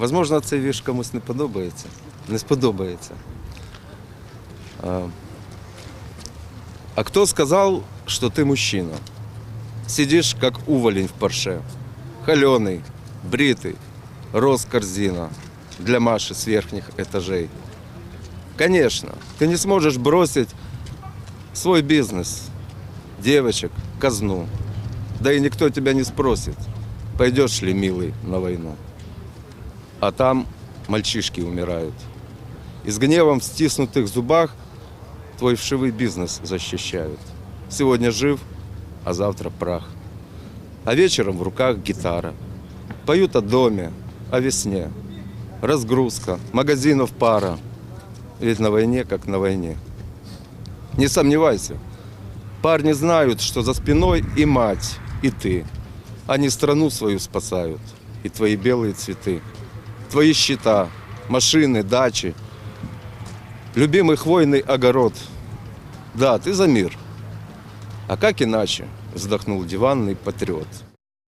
Возможно, цей вірш комусь не подобається. Не сподобається. А, а кто сказал, что ты мужчина? Сидишь, как уволень в парше. Холеный, бритый, рос корзина для Маши с верхних этажей. Конечно, ты не сможешь бросить свой бизнес, девочек, казну. Да и никто тебя не спросит, пойдешь ли, милый, на войну. А там мальчишки умирают. И с гневом в стиснутых зубах твой вшивый бизнес защищают. Сегодня жив, а завтра прах. А вечером в руках гитара. Поют о доме, о весне. Разгрузка, магазинов пара. Ведь на войне, как на войне. Не сомневайся, парни знают, что за спиной и мать, и ты. Они страну свою спасают, и твои белые цветы. Твои счета, машины, дачи. Любимый хвойный огород. Да, ты за мир. А как иначе, вздохнул диванный патриот.